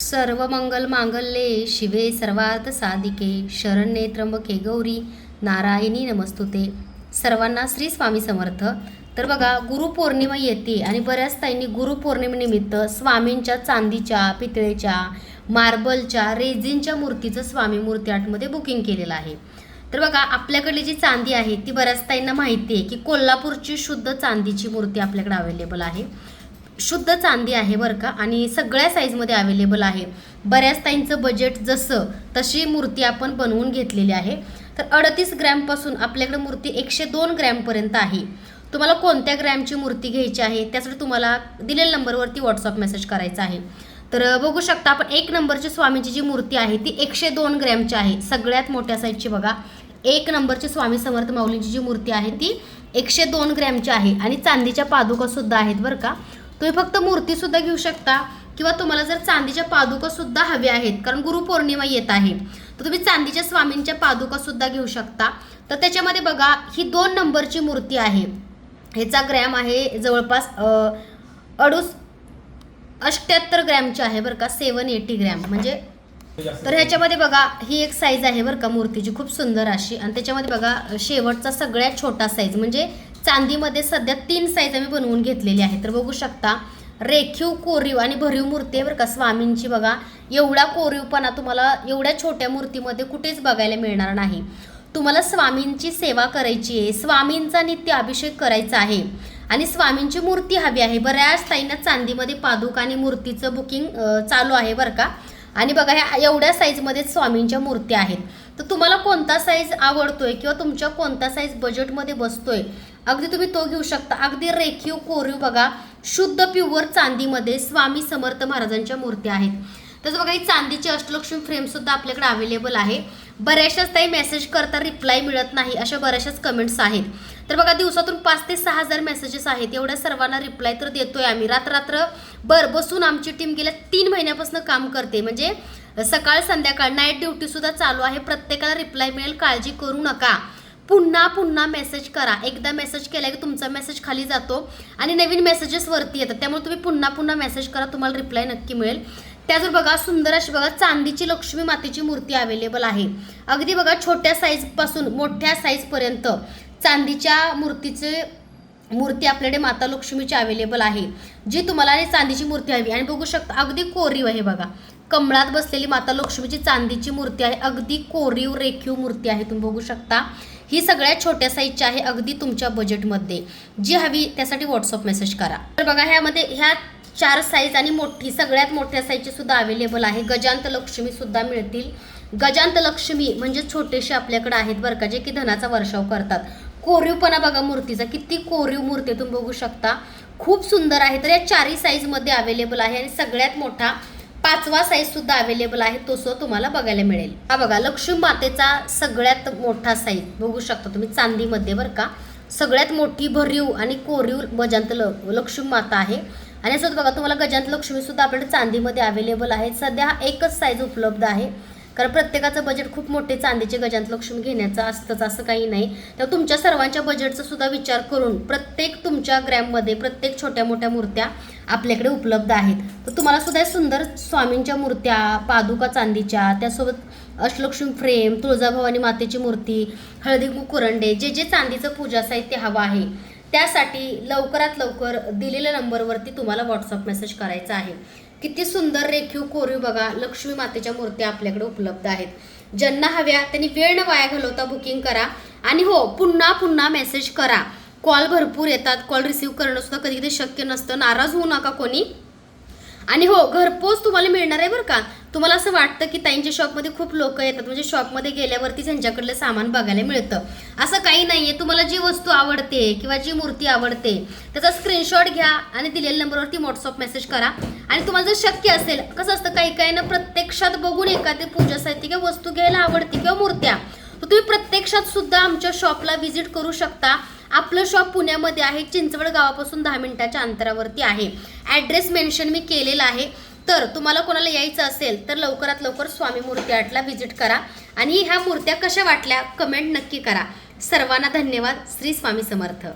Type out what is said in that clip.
सर्व मंगल मांगल्ये शिवे सर्वार्थ साधिके शरण्ये त्र्यंबके गौरी नारायणी नमस्तुते. सर्वांना श्री स्वामी समर्थ. तर बघा गुरुपौर्णिमा येते आणि बऱ्याच ताईंनी गुरुपौर्णिमेनिमित्त स्वामींच्या चांदीच्या पितळेच्या मार्बलच्या रेझिनच्या मूर्तीचं स्वामी मूर्ती आर्टमध्ये बुकिंग केलेलं आहे. तर बघा आपल्याकडली जी चांदी आहे ती बऱ्याच ताईंना माहिती आहे की कोल्हापूरची शुद्ध चांदीची मूर्ती आपल्याकडे अवेलेबल आहे. शुद्ध चांदी आहे बरं का? आणि सगळ्या साईजमध्ये अवेलेबल आहे. बऱ्याच ताईंचं बजेट जसं तशी मूर्ती आपण बनवून घेतलेली आहे. तर अडतीस ग्रॅमपासून आपल्याकडे मूर्ती एकशे दोन ग्रॅमपर्यंत आहे. तुम्हाला कोणत्या ग्रॅमची मूर्ती घ्यायची आहे त्यासाठी तुम्हाला दिलेल्या नंबरवरती व्हॉट्सअप मेसेज करायचा आहे. तर बघू शकता आपण एक नंबरची स्वामीची जी मूर्ती आहे ती एकशे दोन ग्रॅमची आहे. सगळ्यात मोठ्या साईजची बघा. एक नंबरची स्वामी समर्थ माऊलींची जी मूर्ती आहे ती एकशे दोन ग्रॅमची आहे. आणि चांदीच्या पादुका सुद्धा आहेत बरं का. तुम्ही फक्त मूर्ती सुद्धा घेऊ शकता किंवा तुम्हाला जर चांदीच्या पादुका सुद्धा हव्या आहेत कारण गुरुपौर्णिमा येत आहे तर तुम्ही चांदीच्या स्वामींच्या पादुका सुद्धा घेऊ शकता. तर त्याच्यामध्ये बघा ही दोन नंबरची मूर्ती आहे. ह्याचा ग्रॅम आहे जवळपास अडूस अष्ट्याहत्तर ग्रॅमची आहे बरं का सेवन एटी ग्रॅम. म्हणजे तर ह्याच्यामध्ये बघा ही एक साईज आहे बरं का मूर्तीची खूप सुंदर अशी. आणि त्याच्यामध्ये बघा शेवटचा सगळ्यात छोटा साईज म्हणजे चांदीमध्ये सध्या तीन साईज आम्ही बनवून घेतलेली आहे तर बघू शकता रेखीव कोरीव आणि भरीव मूर्ती आहे बरं का स्वामींची बघा. एवढा कोरीवपणा तुम्हाला एवढ्या छोट्या मूर्तीमध्ये कुठेच बघायला मिळणार नाही. तुम्हाला स्वामींची सेवा करायची आहे स्वामींचा नित्य अभिषेक करायचा आहे आणि स्वामींची मूर्ती हवी आहे. बऱ्याच ताईंना चांदीमध्ये पादुका आणि मूर्तीचं बुकिंग चालू आहे बरं का. आणि बघा ह्या एवढ्या साईजमध्ये स्वामींच्या मूर्त्या आहेत. तर तुम्हाला कोणता साईज आवडतोय किंवा तुमच्या कोणता साईज बजेटमध्ये बसतोय? अगदी तुम्ही तो घेऊ शकता. अगदी रेखीव कोरीव बघा. शुद्ध प्युअर चांदीमध्ये स्वामी समर्थ महाराजांच्या मूर्त्या आहेत. तसं बघा ही चांदीची अष्टलक्ष्मी फ्रेमसुद्धा आपल्याकडे अवेलेबल आहे. बऱ्याचशाच ताई मेसेज करता रिप्लाय मिळत नाही अशा बऱ्याचशाच कमेंट्स आहेत. तर बघा दिवसातून पाच ते सहा हजार मेसेजेस आहेत. एवढ्या सर्वांना रिप्लाय तर देतोय आम्ही. रात्र बर बसून आमची टीम गेल्या तीन महिन्यापासून काम करते. म्हणजे सकाळ संध्याकाळ नाईट ड्युटीसुद्धा चालू आहे. प्रत्येकाला रिप्लाय मिळेल. काळजी करू नका. पुन्हा पुन्हा मेसेज करा. एकदा मेसेज केला की तुमचा मेसेज खाली जातो आणि नवीन मेसेजेस वरती येतात. त्यामुळे तुम्ही पुन्हा पुन्हा मेसेज करा तुम्हाला रिप्लाय नक्की मिळेल. त्याचबरोबर बघा सुंदर अशी बघा चांदीची लक्ष्मी मातेची मूर्ती अवेलेबल आहे. अगदी बघा छोट्या साईजपासून मोठ्या साईजपर्यंत चांदीच्या मूर्तीचे मूर्ती आपल्याकडे माता लक्ष्मीची अवेलेबल आहे. जी तुम्हाला आणि चांदीची मूर्ती हवी. आणि बघू शकता अगदी कोरीव आहे बघा. कमळात बसलेली माता लक्ष्मीची चांदीची मूर्ती आहे. अगदी कोरीव रेखीव मूर्ती आहे. तुम्ही बघू शकता. ही सगळ्यात छोट्या साईजची आहे अगदी तुमच्या बजेटमध्ये जी हवी त्यासाठी व्हॉट्सअप मेसेज करा. तर बघा ह्यामध्ये ह्या चार साईज आणि मोठी सगळ्यात मोठ्या साईजची सुद्धा अवेलेबल आहे. गजांत लक्ष्मी सुद्धा मिळतील. गजांत लक्ष्मी म्हणजे छोटेसे आपल्याकडे आहेत बरं का जे की धनाचा वर्षाव करतात. कोरीवपणा बघा मूर्तीचा किती कोरीव मूर्ती तुम्ही बघू शकता. खूप सुंदर आहे तर या चारही साईजमध्ये अवेलेबल आहे आणि सगळ्यात मोठा पाचवा साईज सुद्धा अवेलेबल आहे तो सुद्धा तुम्हाला बघायला मिळेल. हा बघा लक्ष्मी मातेचा सगळ्यात मोठा साईज बघू शकता तुम्ही चांदीमध्ये बरं का. सगळ्यात मोठी भरीव आणि कोरीव गजांत ल लक्ष्मी माता आहे. आणि असं बघा तुम्हाला गजांत लक्ष्मी सुद्धा आपल्याकडे चांदीमध्ये अवेलेबल आहे. सध्या हा एकच साईज उपलब्ध आहे. कारण प्रत्येकाचं बजेट खूप मोठे चांदीचे गजांत लक्ष्मी घेण्याचं असतंच असं काही नाही. तर तुमच्या सर्वांच्या बजेटचा सुद्धा विचार करून प्रत्येक तुमच्या ग्रॅममध्ये प्रत्येक छोट्या मोठ्या मूर्त्या आपल्याकडे उपलब्ध आहेत. तर तुम्हाला सुद्धा सुंदर स्वामींच्या मूर्त्या पादुका चांदीच्या त्यासोबत अष्टलक्ष्मी फ्रेम तुळजाभवानी मातेची मूर्ती हळदी कुरंडे जे जे चांदीचं पूजा साहित्य हवं आहे त्यासाठी लवकरात लवकर दिलेल्या नंबरवरती तुम्हाला व्हॉट्सअप मेसेज करायचा आहे. किती सुंदर रेखीव कोरीव बघा लक्ष्मी मातेच्या मूर्त्या आपल्याकडे उपलब्ध आहेत. ज्यांना हव्या त्यांनी वेळ न वाया घालवता बुकिंग करा. आणि हो पुन्हा पुन्हा मेसेज करा. कॉल भरपूर येतात कॉल रिसीव्ह करणं सुद्धा कधी कधी शक्य नसतं. नाराज होऊ नका कोणी. आणि हो घरपोच तुम्हाला मिळणार आहे बरं का. तुम्हाला असं वाटतं की ताईंच्या शॉपमध्ये खूप लोक येतात म्हणजे शॉपमध्ये गेल्यावरती त्यांच्याकडलं सामान बघायला मिळतं. असं काही नाही आहे तुम्हाला जी वस्तू आवडते किंवा जी मूर्ती आवडते त्याचा स्क्रीनशॉट घ्या आणि दिलेल्या नंबरवरती व्हॉट्सअप मेसेज करा. आणि तुम्हाला जर शक्य असेल कसं असतं काही काही ना प्रत्यक्षात बघून एखादी पूजा साहित्य किंवा वस्तू घ्यायला आवडते किंवा मूर्त्या तर तुम्ही प्रत्यक्षात सुद्धा आमच्या शॉपला व्हिजिट करू शकता. आपलं शॉप पुण्यामध्ये आहे चिंचवड गावापासून दहा मिनिटाच्या अंतरावरती आहे. ॲड्रेस मेन्शन मी केलेला आहे. तर तुम्हाला कोणाला यायचं असेल तर लवकरात लवकर स्वामी मूर्ती आर्टला व्हिजिट करा. आणि ह्या मूर्त्या कशा वाटल्या कमेंट नक्की करा. सर्वांना धन्यवाद. श्री स्वामी समर्थ.